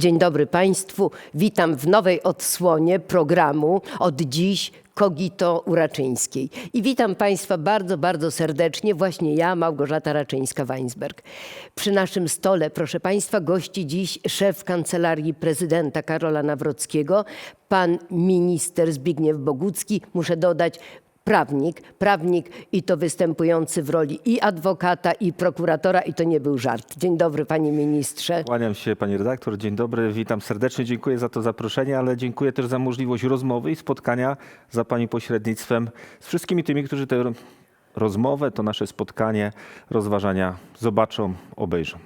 Dzień dobry Państwu. Witam w nowej odsłonie programu od dziś Kogito Uraczyńskiej. I witam Państwa bardzo, bardzo serdecznie. Właśnie ja, Małgorzata Raczyńska-Weinsberg. Przy naszym stole, proszę Państwa, gości dziś szef Kancelarii Prezydenta Karola Nawrockiego, pan minister Zbigniew Bogucki. Muszę dodać, prawnik, prawnik i to występujący w roli i adwokata, i prokuratora, i to nie był żart. Dzień dobry, panie ministrze. Kłaniam się pani redaktor, dzień dobry, witam serdecznie, dziękuję za to zaproszenie, ale dziękuję też za możliwość rozmowy i spotkania za pani pośrednictwem z wszystkimi tymi, którzy tę ro- rozmowę, to nasze spotkanie, rozważania zobaczą, obejrzą.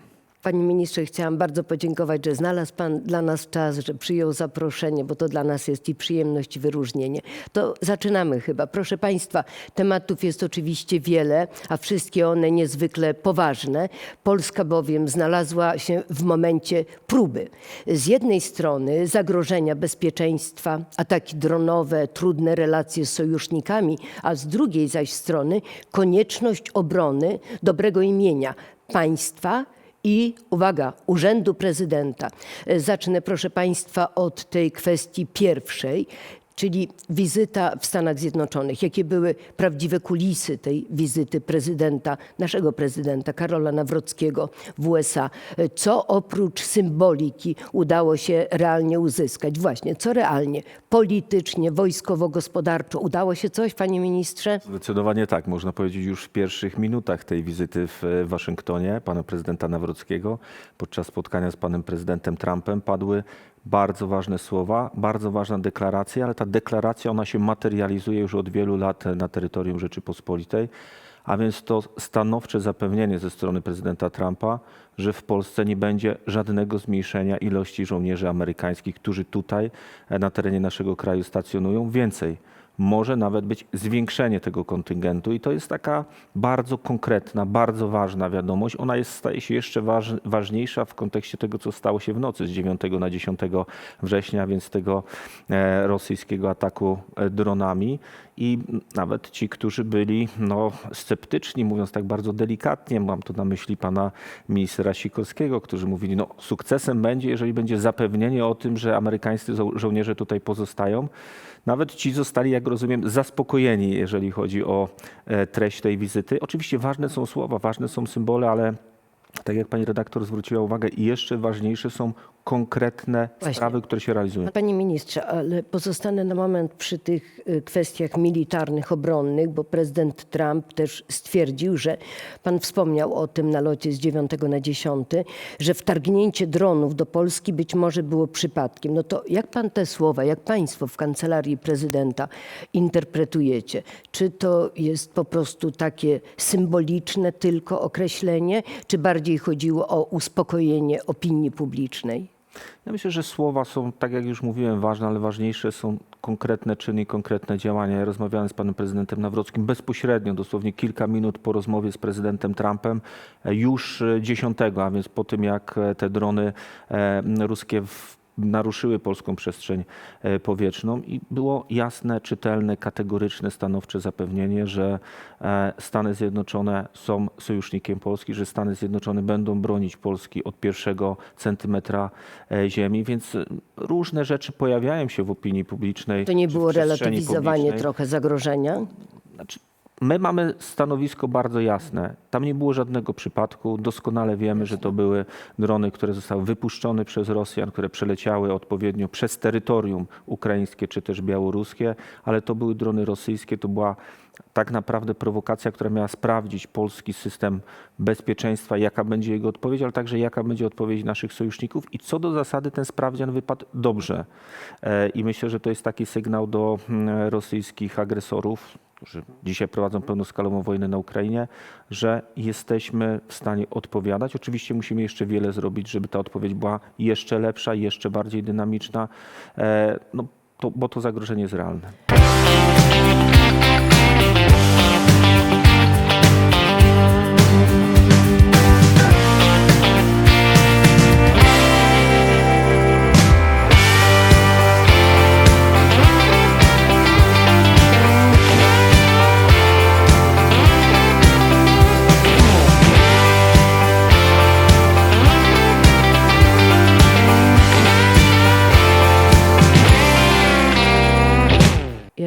Panie ministrze, chciałam bardzo podziękować, że znalazł pan dla nas czas, że przyjął zaproszenie, bo to dla nas jest i przyjemność, i wyróżnienie. To zaczynamy chyba. Proszę państwa, tematów jest oczywiście wiele, a wszystkie one niezwykle poważne. Polska bowiem znalazła się w momencie próby. Z jednej strony zagrożenia bezpieczeństwa, ataki dronowe, trudne relacje z sojusznikami, a z drugiej zaś strony konieczność obrony dobrego imienia państwa, i uwaga, Urzędu Prezydenta. E, Zacznę, proszę Państwa, od tej kwestii pierwszej, czyli wizyta w Stanach Zjednoczonych. Jakie były prawdziwe kulisy tej wizyty prezydenta, naszego prezydenta Karola Nawrockiego w USA? Co oprócz symboliki udało się realnie uzyskać? Właśnie, co realnie? Politycznie, wojskowo-gospodarczo. Udało się coś, panie ministrze? Zdecydowanie tak, można powiedzieć już w pierwszych minutach tej wizyty w e, Waszyngtonie pana prezydenta Nawrockiego podczas spotkania z panem prezydentem Trumpem padły bardzo ważne słowa, bardzo ważna deklaracja, ale ta deklaracja ona się materializuje już od wielu lat na terytorium Rzeczypospolitej, a więc to stanowcze zapewnienie ze strony prezydenta Trumpa, że w Polsce nie będzie żadnego zmniejszenia ilości żołnierzy amerykańskich, którzy tutaj e, na terenie naszego kraju stacjonują. Więcej, może nawet być zwiększenie tego kontyngentu i to jest taka bardzo konkretna, bardzo ważna wiadomość. Ona jest, staje się jeszcze waż, ważniejsza w kontekście tego, co stało się w nocy z 9 na 10 września, więc tego e, rosyjskiego ataku e, dronami. I nawet ci, którzy byli no, sceptyczni, mówiąc tak bardzo delikatnie, mam tu na myśli pana ministra Sikorskiego, którzy mówili, no sukcesem będzie, jeżeli będzie zapewnienie o tym, że amerykańscy żo- żołnierze tutaj pozostają. Nawet ci zostali, jak rozumiem, zaspokojeni, jeżeli chodzi o e, treść tej wizyty. Oczywiście ważne są słowa, ważne są symbole, ale tak jak pani redaktor zwróciła uwagę, jeszcze ważniejsze są konkretne Właśnie. sprawy, które się realizują. Panie ministrze, ale pozostanę na moment przy tych y, kwestiach militarnych, obronnych, bo prezydent Trump też stwierdził, że pan wspomniał o tym na locie z 9 na 10, że wtargnięcie dronów do Polski być może było przypadkiem. No to jak pan te słowa, jak państwo w kancelarii prezydenta interpretujecie? Czy to jest po prostu takie symboliczne tylko określenie, czy bardziej chodziło o uspokojenie opinii publicznej? Ja myślę, że słowa są, tak jak już mówiłem, ważne, ale ważniejsze są konkretne czyny i konkretne działania. Ja rozmawiałem z panem prezydentem Nawrockim bezpośrednio, dosłownie kilka minut po rozmowie z prezydentem Trumpem, e, już e, 10, a więc po tym jak e, te drony e, ruskie w, naruszyły polską przestrzeń e, powietrzną i było jasne, czytelne, kategoryczne, stanowcze zapewnienie, że e, Stany Zjednoczone są sojusznikiem Polski, że Stany Zjednoczone będą bronić Polski od pierwszego centymetra e, ziemi, więc różne rzeczy pojawiają się w opinii publicznej. To nie było relatywizowanie publicznej. trochę zagrożenia? Znaczy, my mamy stanowisko bardzo jasne. Tam nie było żadnego przypadku. Doskonale wiemy, że to były drony, które zostały wypuszczone przez Rosjan, które przeleciały odpowiednio przez terytorium ukraińskie czy też białoruskie, ale to były drony rosyjskie. To była tak naprawdę prowokacja, która miała sprawdzić polski system bezpieczeństwa, jaka będzie jego odpowiedź, ale także jaka będzie odpowiedź naszych sojuszników. I co do zasady ten sprawdzian wypadł dobrze. E, I myślę, że to jest taki sygnał do mm, rosyjskich agresorów, którzy dzisiaj prowadzą pełnoskalową wojnę na Ukrainie, że jesteśmy w stanie odpowiadać. Oczywiście musimy jeszcze wiele zrobić, żeby ta odpowiedź była jeszcze lepsza, jeszcze bardziej dynamiczna, e, no, to, bo to zagrożenie jest realne.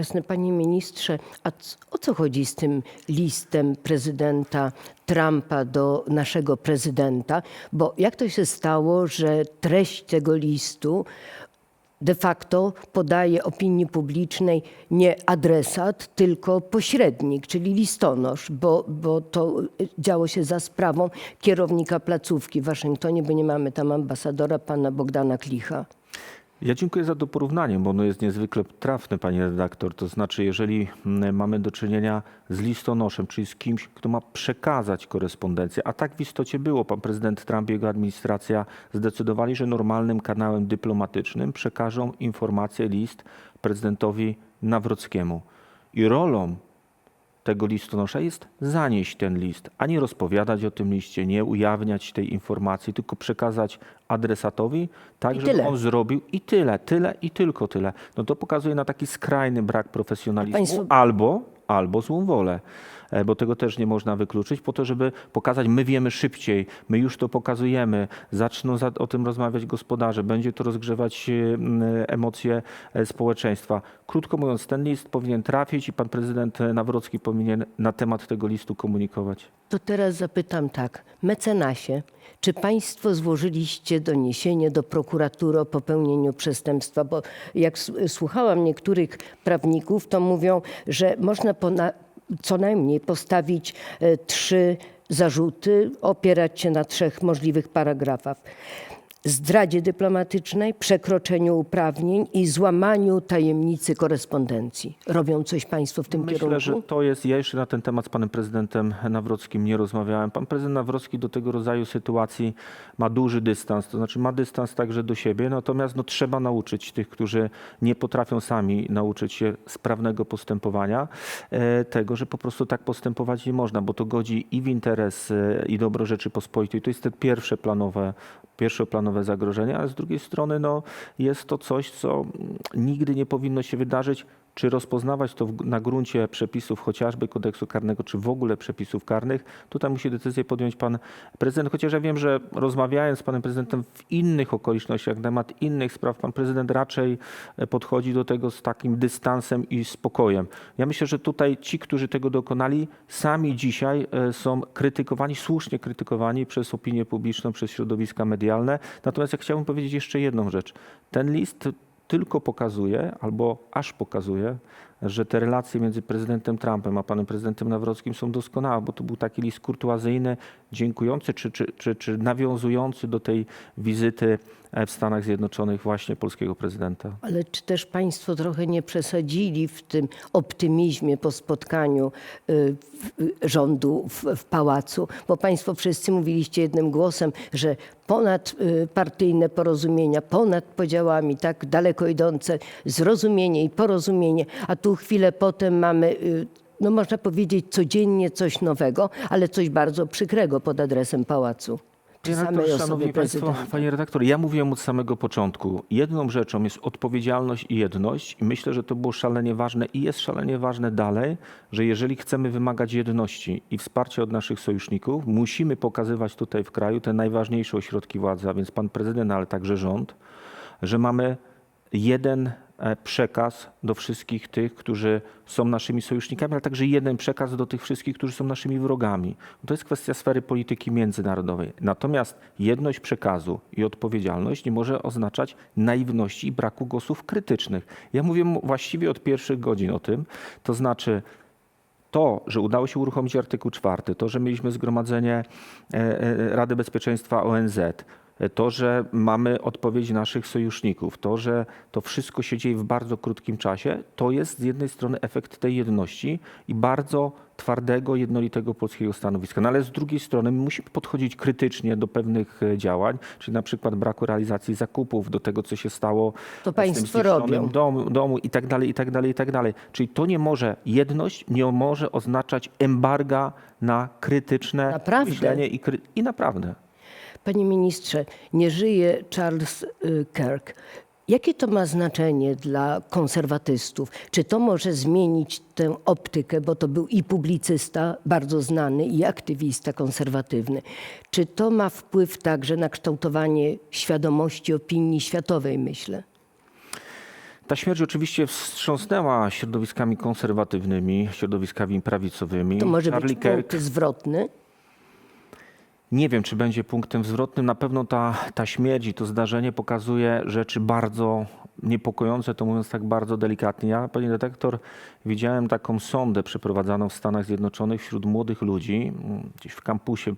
Jasne, panie ministrze, a o co chodzi z tym listem prezydenta Trumpa do naszego prezydenta? Bo jak to się stało, że treść tego listu de facto podaje opinii publicznej nie adresat, tylko pośrednik, czyli listonosz, bo, bo to y, działo się za sprawą kierownika placówki w Waszyngtonie, bo nie mamy tam ambasadora pana Bogdana Klicha. Ja dziękuję za to porównanie, bo ono jest niezwykle trafne, pani redaktor. To znaczy, jeżeli mm, mamy do czynienia z listonoszem, czyli z kimś, kto ma przekazać korespondencję, a tak w istocie było. Pan prezydent Trump i jego administracja zdecydowali, że normalnym kanałem dyplomatycznym przekażą informację, list prezydentowi Nawrockiemu. I rolą tego listonosza jest zanieść ten list, a nie rozpowiadać o tym liście, nie ujawniać tej informacji, tylko przekazać adresatowi, tak I żeby tyle. on zrobił i tyle, tyle i tylko tyle. No to pokazuje na taki skrajny brak profesjonalizmu Państwo- albo, albo złą wolę. E, Bo tego też nie można wykluczyć, po to, żeby pokazać, my wiemy szybciej, my już to pokazujemy, zaczną za, o tym rozmawiać gospodarze, będzie to rozgrzewać e, emocje e, społeczeństwa. Krótko mówiąc, ten list powinien trafić i pan prezydent Nawrocki powinien na temat tego listu komunikować. To teraz zapytam tak, mecenasie, czy państwo złożyliście doniesienie do prokuratury o popełnieniu przestępstwa? Bo jak słuchałam niektórych prawników, to mówią, że można co najmniej postawić e, trzy zarzuty, opierać się na trzech możliwych paragrafach. Zdradzie dyplomatycznej, przekroczeniu uprawnień i złamaniu tajemnicy korespondencji. Robią coś państwo w tym Myślę, kierunku? że to jest. Ja jeszcze na ten temat z panem prezydentem Nawrockim nie rozmawiałem. Pan prezydent Nawrocki do tego rodzaju sytuacji ma duży dystans, to znaczy ma dystans także do siebie, natomiast no, trzeba nauczyć tych, którzy nie potrafią sami nauczyć się sprawnego postępowania, e, tego, że po prostu tak postępować nie można, bo to godzi i w interes e, i dobro Rzeczypospolitej. To jest te pierwsze planowe, pierwszoplanowe zagrożenie, ale z drugiej strony no, jest to coś, co nigdy nie powinno się wydarzyć. Czy rozpoznawać to na gruncie przepisów chociażby kodeksu karnego, czy w ogóle przepisów karnych, tutaj musi decyzję podjąć pan prezydent. Chociaż ja wiem, że rozmawiając z panem prezydentem w innych okolicznościach, na temat innych spraw, pan prezydent raczej e, podchodzi do tego z takim dystansem i spokojem. Ja myślę, że tutaj ci, którzy tego dokonali, sami dzisiaj e, są krytykowani, słusznie krytykowani przez opinię publiczną, przez środowiska medialne. Natomiast ja chciałbym powiedzieć jeszcze jedną rzecz. Ten list tylko pokazuje, albo aż pokazuje, że te relacje między prezydentem Trumpem a panem prezydentem Nawrockim są doskonałe, bo to był taki list kurtuazyjny, dziękujący czy, czy, czy, czy nawiązujący do tej wizyty e, w Stanach Zjednoczonych właśnie polskiego prezydenta. Ale czy też państwo trochę nie przesadzili w tym optymizmie po spotkaniu y, y, rządu w, w pałacu? Bo państwo wszyscy mówiliście jednym głosem, że ponad y, porozumienia, ponad podziałami, tak daleko idące zrozumienie i porozumienie, a tu chwilę potem mamy, y, no można powiedzieć, codziennie coś nowego, ale coś bardzo przykrego pod adresem pałacu. Panie redaktor, Szanowni Państwo. Panie redaktor, ja mówiłem od samego początku. Jedną rzeczą jest odpowiedzialność i jedność i myślę, że to było szalenie ważne i jest szalenie ważne dalej, że jeżeli chcemy wymagać jedności i wsparcia od naszych sojuszników, musimy pokazywać tutaj w kraju te najważniejsze ośrodki władzy, a więc pan prezydent, ale także rząd, że mamy jeden e, przekaz do wszystkich tych, którzy są naszymi sojusznikami, ale także jeden przekaz do tych wszystkich, którzy są naszymi wrogami. To jest kwestia sfery polityki międzynarodowej. Natomiast jedność przekazu i odpowiedzialność nie może oznaczać naiwności i braku głosów krytycznych. Ja mówię właściwie od pierwszych godzin o tym, to znaczy to, że udało się uruchomić artykuł 4, to, że mieliśmy zgromadzenie e, e, Rady Bezpieczeństwa ONZ, to, że mamy odpowiedź naszych sojuszników, to, że to wszystko się dzieje w bardzo krótkim czasie, to jest z jednej strony efekt tej jedności i bardzo twardego, jednolitego polskiego stanowiska. No ale z drugiej strony my musimy podchodzić krytycznie do pewnych e, działań, czyli na przykład braku realizacji zakupów, do tego, co się stało To z tym państwo robią. domu, domu i tak dalej, i tak dalej, i tak dalej. Czyli to nie może, jedność nie może oznaczać embarga na krytyczne Naprawdę? myślenie i, kry, i naprawdę. Panie ministrze, nie żyje Charles y, Kirk. Jakie to ma znaczenie dla konserwatystów? Czy to może zmienić tę optykę, bo to był i publicysta bardzo znany, i aktywista konserwatywny. Czy to ma wpływ także na kształtowanie świadomości opinii światowej, myślę? Ta śmierć oczywiście wstrząsnęła środowiskami konserwatywnymi, środowiskami prawicowymi. To może Charlie być Kirk, zwrotny. Nie wiem, czy będzie punktem zwrotnym. Na pewno ta, ta śmierć i to zdarzenie pokazuje rzeczy bardzo niepokojące, to mówiąc tak bardzo delikatnie. Ja, panie detektor, widziałem taką sondę przeprowadzaną w Stanach Zjednoczonych wśród młodych ludzi, gdzieś w kampusie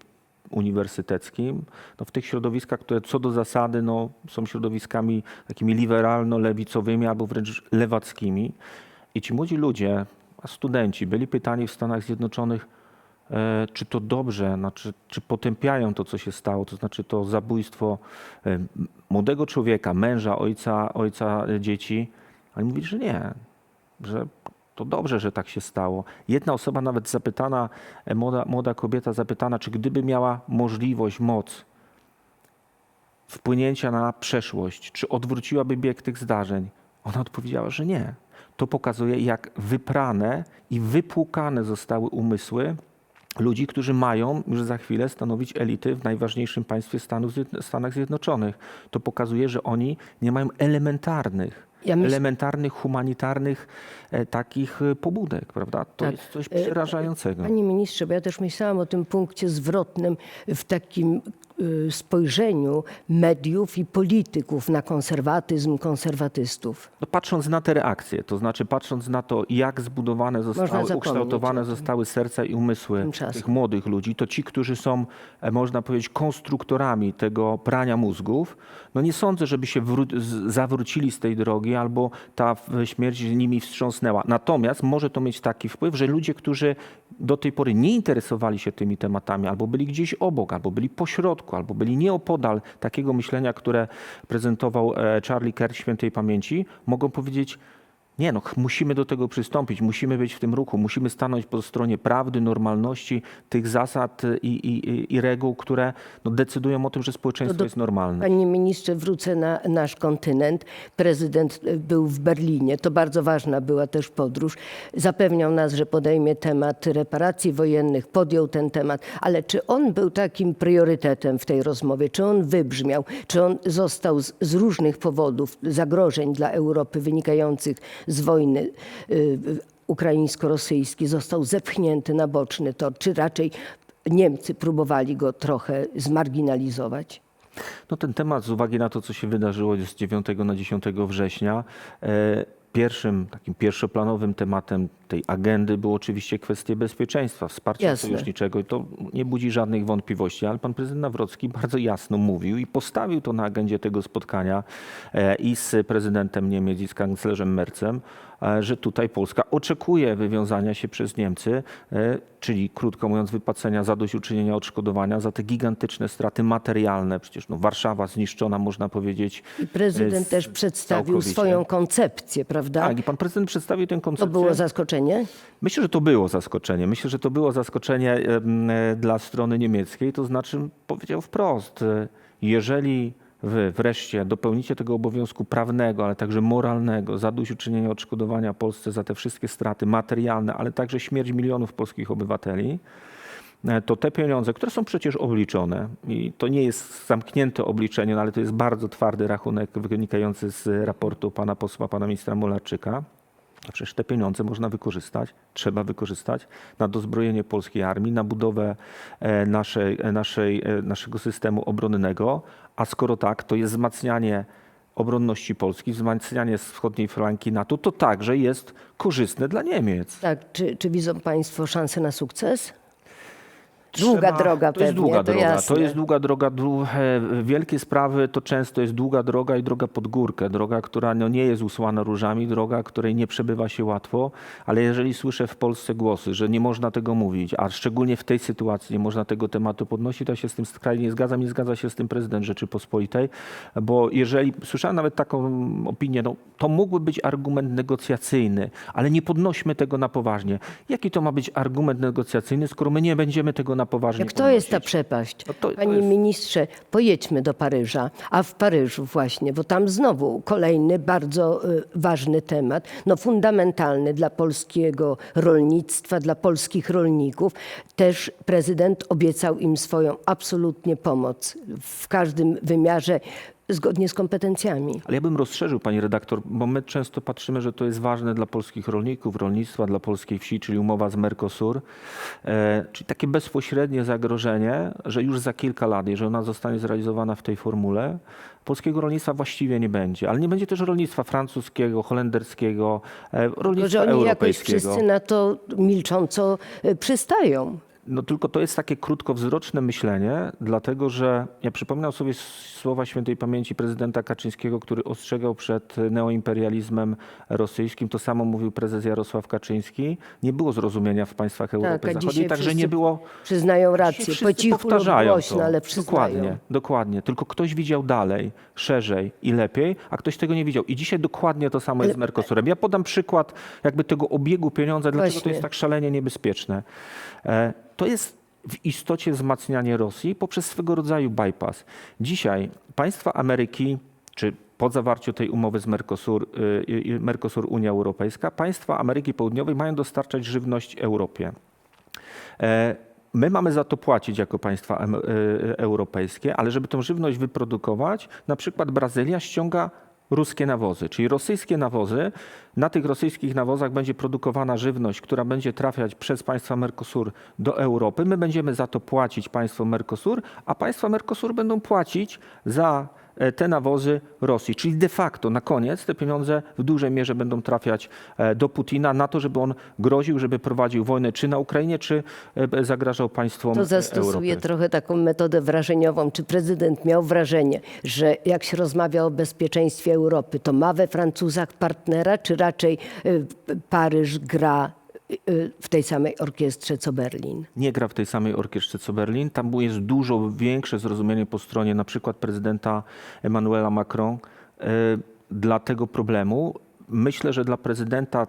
uniwersyteckim, no w tych środowiskach, które co do zasady no, są środowiskami takimi liberalno-lewicowymi albo wręcz lewackimi. I ci młodzi ludzie, studenci, byli pytani w Stanach Zjednoczonych, czy to dobrze, znaczy, czy potępiają to, co się stało, to znaczy to zabójstwo e, młodego człowieka, męża, ojca, ojca e, dzieci. Oni mówili, że nie, że to dobrze, że tak się stało. Jedna osoba nawet zapytana, e, młoda, młoda kobieta zapytana, czy gdyby miała możliwość, moc wpłynięcia na przeszłość, czy odwróciłaby bieg tych zdarzeń, ona odpowiedziała, że nie. To pokazuje, jak wyprane i wypłukane zostały umysły ludzi, którzy mają już za chwilę stanowić elity w najważniejszym państwie Stanów, Stanach Zjednoczonych. To pokazuje, że oni nie mają elementarnych, Ja myśl- elementarnych, humanitarnych e, takich e, pobudek, prawda? To Tak. jest coś przerażającego. Panie ministrze, bo ja też myślałam o tym punkcie zwrotnym w takim spojrzeniu mediów i polityków na konserwatyzm, konserwatystów. No patrząc na te reakcje, to znaczy patrząc na to, jak zbudowane zostały, ukształtowane zostały serca i umysły Tymczasem. tych młodych ludzi, to ci, którzy są, e, można powiedzieć, konstruktorami tego prania mózgów, no nie sądzę, żeby się wró- z- zawrócili z tej drogi albo ta śmierć nimi wstrząsnęła. Natomiast może to mieć taki wpływ, że ludzie, którzy do tej pory nie interesowali się tymi tematami, albo byli gdzieś obok, albo byli pośrodku, albo byli nieopodal takiego myślenia, które prezentował e, Charlie Kirk świętej pamięci, mogą powiedzieć, nie no, musimy do tego przystąpić, musimy być w tym ruchu, musimy stanąć po stronie prawdy, normalności, tych zasad i, i, i- i reguł, które no, decydują o tym, że społeczeństwo do- jest normalne. Panie ministrze, wrócę na nasz kontynent. Prezydent y, był w Berlinie. To bardzo ważna była też podróż. Zapewniał nas, że podejmie temat reparacji wojennych, podjął ten temat. Ale czy on był takim priorytetem w tej rozmowie? Czy on wybrzmiał? Czy on został z, z różnych powodów, zagrożeń dla Europy wynikających z wojny y, ukraińsko-rosyjskiej, został zepchnięty na boczny tor? Czy raczej Niemcy próbowali go trochę zmarginalizować? No ten temat z uwagi na to, co się wydarzyło z 9 na 10 września, e, pierwszym takim pierwszoplanowym tematem tej agendy było oczywiście kwestie bezpieczeństwa, wsparcia Jasne. sojuszniczego i to nie budzi żadnych wątpliwości, ale pan prezydent Nawrocki bardzo jasno mówił i postawił to na agendzie tego spotkania e, i z prezydentem Niemiec i z kanclerzem Mercem, e, że tutaj Polska oczekuje wywiązania się przez Niemcy, e, czyli krótko mówiąc wypłacenia zadośćuczynienia odszkodowania za te gigantyczne straty materialne. Przecież no, Warszawa zniszczona, można powiedzieć. I prezydent też przedstawił całkowicie. swoją koncepcję, prawda? Tak, i pan prezydent przedstawił tę To koncepcję. było zaskoczenie? Myślę, że to było zaskoczenie. Myślę, że to było zaskoczenie e, dla strony niemieckiej. To znaczy powiedział wprost, e, jeżeli wy wreszcie dopełnicie tego obowiązku prawnego, ale także moralnego, zadośćuczynienia odszkodowania Polsce za te wszystkie straty materialne, ale także śmierć milionów polskich obywateli, to te pieniądze, które są przecież obliczone i to nie jest zamknięte obliczenie, no ale to jest bardzo twardy rachunek wynikający z raportu pana posła, pana ministra Molarczyka, a przecież te pieniądze można wykorzystać, trzeba wykorzystać na dozbrojenie polskiej armii, na budowę e, naszej, e, naszej, e, naszego systemu obronnego, a skoro tak, to jest wzmacnianie obronności Polski, wzmacnianie wschodniej flanki NATO, to także jest korzystne dla Niemiec. Tak, czy, czy widzą Państwo szansę na sukces? Długa Trzeba- droga to jest pewnie, długa to droga. jasne. To jest długa droga. E, Wielkie sprawy to często jest długa droga i droga pod górkę. Droga, która no nie jest usłana różami, droga, której nie przebywa się łatwo, ale jeżeli słyszę w Polsce głosy, że nie można tego mówić, a szczególnie w tej sytuacji nie można tego tematu podnosić, to ja się z tym skrajnie nie zgadzam. Nie zgadza się z tym prezydent Rzeczypospolitej, bo jeżeli, słyszałem nawet taką opinię, no, to mógłby być argument negocjacyjny, ale nie podnośmy tego na poważnie. Jaki to ma być argument negocjacyjny, skoro my nie będziemy tego na poważnie Jak to jest ta przepaść? No to- to Panie jest- ministrze, pojedźmy do Paryża, a w Paryżu właśnie, bo tam znowu kolejny bardzo y, ważny temat, no fundamentalny dla polskiego rolnictwa, dla polskich rolników. Też prezydent obiecał im swoją absolutnie pomoc w każdym wymiarze zgodnie z kompetencjami. Ale ja bym rozszerzył, pani redaktor, bo my często patrzymy, że to jest ważne dla polskich rolników, rolnictwa, dla polskiej wsi, czyli umowa z Mercosur, e, czyli takie bezpośrednie zagrożenie, że już za kilka lat, jeżeli ona zostanie zrealizowana w tej formule, polskiego rolnictwa właściwie nie będzie. Ale nie będzie też rolnictwa francuskiego, holenderskiego, e, Tylko, rolnictwa że oni jakoś europejskiego. wszyscy na to milcząco y, przystają. No tylko to jest takie krótkowzroczne myślenie, dlatego że ja przypominam sobie słowa świętej pamięci prezydenta Kaczyńskiego, który ostrzegał przed neoimperializmem rosyjskim. To samo mówił prezes Jarosław Kaczyński. Nie było zrozumienia w państwach Europy a Zachodniej, także nie było. Przyznają rację. Po cichu powtarzają głośno, to. ale przyznają. Dokładnie, dokładnie. Tylko ktoś widział dalej, szerzej i lepiej, a ktoś tego nie widział. I dzisiaj dokładnie to samo jest z Mercosurem. Ja podam przykład jakby tego obiegu pieniądza, dlaczego to Właśnie. jest tak szalenie niebezpieczne. To jest w istocie wzmacnianie Rosji poprzez swego rodzaju bypass. Dzisiaj państwa Ameryki, czy po zawarciu tej umowy z Mercosur, y, y, Mercosur Unia Europejska, państwa Ameryki Południowej mają dostarczać żywność Europie. E, My mamy za to płacić jako państwa europejskie, ale żeby tą żywność wyprodukować, na przykład Brazylia ściąga ruskie nawozy, czyli rosyjskie nawozy. Na tych rosyjskich nawozach będzie produkowana żywność, która będzie trafiać przez państwa Mercosur do Europy. My będziemy za to płacić państwo Mercosur, a państwa Mercosur będą płacić za te nawozy Rosji. Czyli de facto na koniec te pieniądze w dużej mierze będą trafiać e, do Putina na to, żeby on groził, żeby prowadził wojnę czy na Ukrainie, czy e, zagrażał państwom To e, zastosuje trochę taką metodę wrażeniową. Czy prezydent miał wrażenie, że jak się rozmawia o bezpieczeństwie Europy, to ma we Francuzach partnera, czy raczej Paryż gra w tej samej orkiestrze co Berlin? nie gra w tej samej orkiestrze co Berlin. Tam jest dużo większe zrozumienie po stronie na przykład prezydenta Emmanuela Macron e, dla tego problemu. Myślę, że dla prezydenta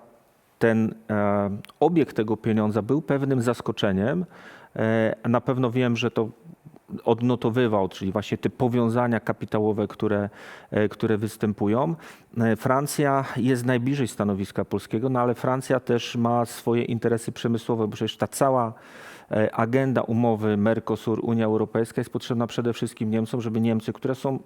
ten e, obieg tego pieniądza był pewnym zaskoczeniem. E, na pewno wiem, że to odnotowywał, czyli właśnie te powiązania kapitałowe, które, e, które występują. E, Francja jest najbliżej stanowiska polskiego, no ale Francja też ma swoje interesy przemysłowe, bo przecież ta cała e, agenda umowy Mercosur-Unia Europejska jest potrzebna przede wszystkim Niemcom, żeby Niemcy, które są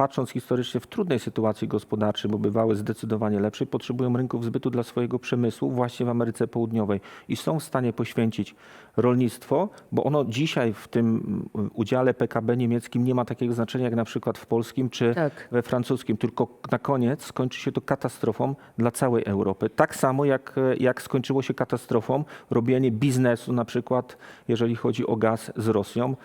patrząc historycznie w trudnej sytuacji gospodarczej, bo bywały zdecydowanie lepszej, potrzebują rynków zbytu dla swojego przemysłu właśnie w Ameryce Południowej i są w stanie poświęcić rolnictwo, bo ono dzisiaj w tym udziale PKB niemieckim nie ma takiego znaczenia jak na przykład w polskim czy Tak. we francuskim, tylko na koniec skończy się to katastrofą dla całej Europy. Tak samo jak, jak skończyło się katastrofą robienie biznesu na przykład, jeżeli chodzi o gaz z Rosją.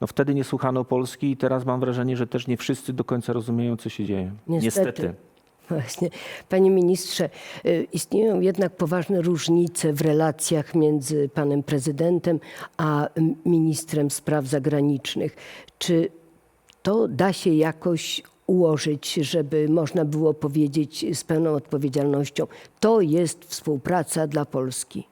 No wtedy nie słuchano Polski i teraz mam wrażenie, że też nie wszyscy do końca rozumieją, co się dzieje. Niestety. Właśnie. Panie ministrze, y, istnieją jednak poważne różnice w relacjach między panem prezydentem a ministrem spraw zagranicznych. Czy to da się jakoś ułożyć, żeby można było powiedzieć z pełną odpowiedzialnością, to jest współpraca dla Polski?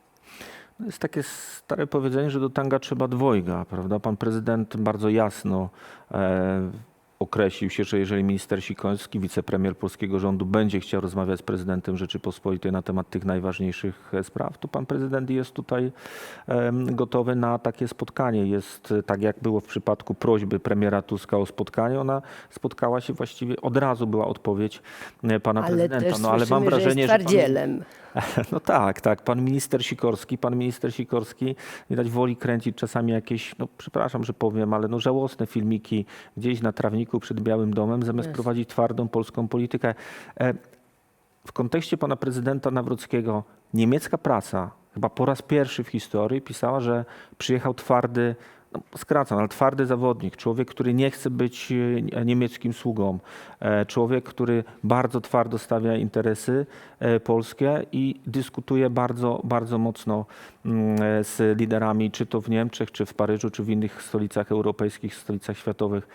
Jest takie stare powiedzenie, że do tanga trzeba dwojga, prawda? Pan prezydent bardzo jasno e, określił się, że jeżeli minister Sikorski, wicepremier polskiego rządu, będzie chciał rozmawiać z prezydentem Rzeczypospolitej na temat tych najważniejszych e, spraw, to pan prezydent jest tutaj gotowy na takie spotkanie. Jest e, tak, jak było w przypadku prośby premiera Tuska o spotkanie, ona spotkała się właściwie, od razu była odpowiedź e, pana Ale prezydenta. no, ale mam wrażenie, że jest że pan, twardzielem. no tak, tak. Pan minister Sikorski, pan minister Sikorski widać woli kręcić czasami jakieś, no przepraszam, że powiem, ale no żałosne filmiki gdzieś na trawniku przed Białym Domem, zamiast Jasne. prowadzić twardą polską politykę. E, W kontekście pana prezydenta Nawrockiego niemiecka prasa chyba po raz pierwszy w historii pisała, że przyjechał twardy, skracam, ale twardy zawodnik, człowiek, który nie chce być e, niemieckim sługą, e, człowiek, który bardzo twardo stawia interesy e, polskie i dyskutuje bardzo, bardzo mocno mm, z liderami, czy to w Niemczech, czy w Paryżu, czy w innych stolicach europejskich, stolicach światowych.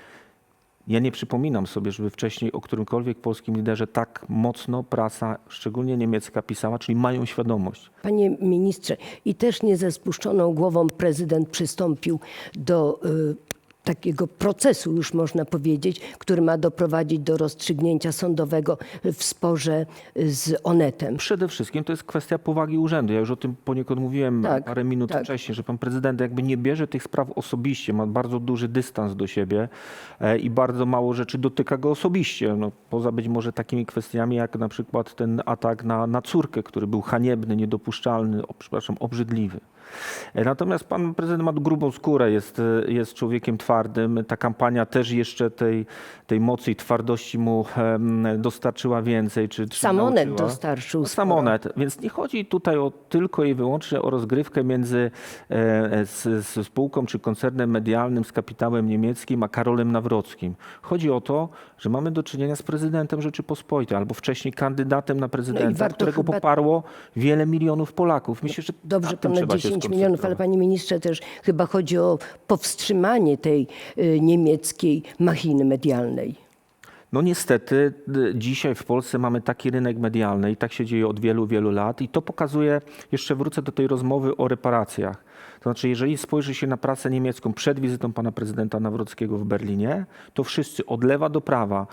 Ja nie przypominam sobie, żeby wcześniej o którymkolwiek polskim liderze tak mocno prasa, szczególnie niemiecka, pisała, czyli mają świadomość. Panie ministrze, i też nie ze spuszczoną głową prezydent przystąpił do y, takiego procesu, już można powiedzieć, który ma doprowadzić do rozstrzygnięcia sądowego w sporze z Onetem. Przede wszystkim to jest kwestia powagi urzędu. Ja już o tym poniekąd mówiłem Tak, parę minut tak. wcześniej, że pan prezydent jakby nie bierze tych spraw osobiście, ma bardzo duży dystans do siebie e, i bardzo mało rzeczy dotyka go osobiście. No, poza być może takimi kwestiami jak na przykład ten atak na, na córkę, który był haniebny, niedopuszczalny, o, przepraszam, obrzydliwy. Natomiast pan prezydent ma grubą skórę, jest, jest człowiekiem twardym. Ta kampania też jeszcze tej, tej mocy i twardości mu dostarczyła więcej. Czy, czy Sam Onet nauczyła. dostarczył No, Sam sporo. Onet. Więc nie chodzi tutaj o, tylko i wyłącznie o rozgrywkę między e, z, z spółką czy koncernem medialnym z kapitałem niemieckim a Karolem Nawrockim. Chodzi o to, że mamy do czynienia z prezydentem Rzeczypospolitej albo wcześniej kandydatem na prezydenta, warto którego chyba- poparło wiele milionów Polaków. Myślę, że Dobrze, ponad trzeba się 10 milionów, ale panie ministrze, też chyba chodzi o powstrzymanie tej y, niemieckiej machiny medialnej. No niestety d- dzisiaj w Polsce mamy taki rynek medialny i tak się dzieje od wielu, wielu lat i to pokazuje, jeszcze wrócę do tej rozmowy o reparacjach. To znaczy, jeżeli spojrzy się na prasę niemiecką przed wizytą pana prezydenta Nawrockiego w Berlinie, to wszyscy od lewa do prawa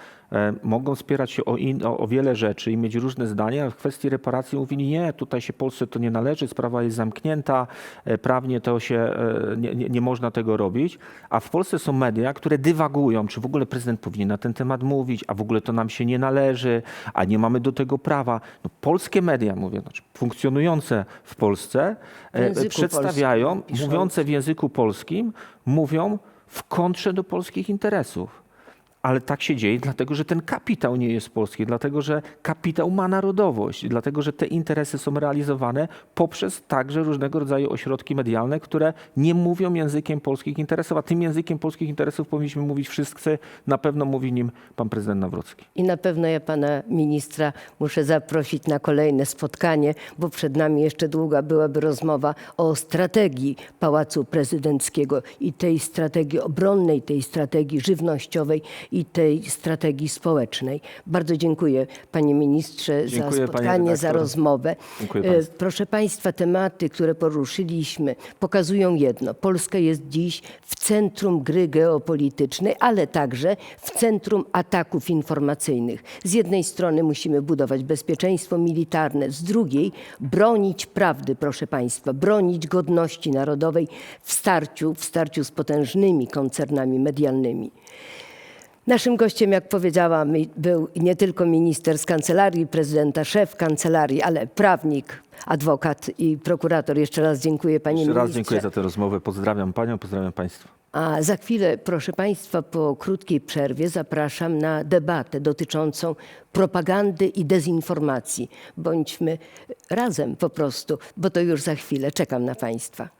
mogą spierać się o, in, o, o wiele rzeczy i mieć różne zdania, w kwestii reparacji mówili, nie, tutaj się Polsce to nie należy, sprawa jest zamknięta, e, prawnie to się, e, nie, nie, nie można tego robić, a w Polsce są media, które dywagują, czy w ogóle prezydent powinien na ten temat mówić, a w ogóle to nam się nie należy, a nie mamy do tego prawa. No, polskie media, mówię, znaczy funkcjonujące w Polsce, W e, przedstawiają, mówiące w języku polskim, mówią w kontrze do polskich interesów. Ale tak się dzieje, dlatego że ten kapitał nie jest polski, dlatego że kapitał ma narodowość, dlatego że te interesy są realizowane poprzez także różnego rodzaju ośrodki medialne, które nie mówią językiem polskich interesów, a tym językiem polskich interesów powinniśmy mówić wszyscy, na pewno mówi nim pan prezydent Nawrocki. I na pewno ja pana ministra muszę zaprosić na kolejne spotkanie, bo przed nami jeszcze długa byłaby rozmowa o strategii Pałacu Prezydenckiego i tej strategii obronnej, tej strategii żywnościowej tej strategii społecznej. Bardzo dziękuję panie ministrze Dziękuję, za spotkanie, za rozmowę. E. Proszę Państwa, tematy, które poruszyliśmy, pokazują jedno. Polska jest dziś w centrum gry geopolitycznej, ale także w centrum ataków informacyjnych. Z jednej strony musimy budować bezpieczeństwo militarne, z drugiej bronić prawdy, proszę Państwa, bronić godności narodowej w starciu, w starciu z potężnymi koncernami medialnymi. Naszym gościem, jak powiedziałam, był nie tylko minister z kancelarii prezydenta, szef kancelarii, ale prawnik, adwokat i prokurator. Jeszcze raz dziękuję panie Jeszcze raz ministrze. dziękuję za tę rozmowę. Pozdrawiam panią, pozdrawiam państwa. A za chwilę, proszę Państwa, po krótkiej przerwie zapraszam na debatę dotyczącą propagandy i dezinformacji. Bądźmy razem po prostu, bo to już za chwilę. Czekam na Państwa.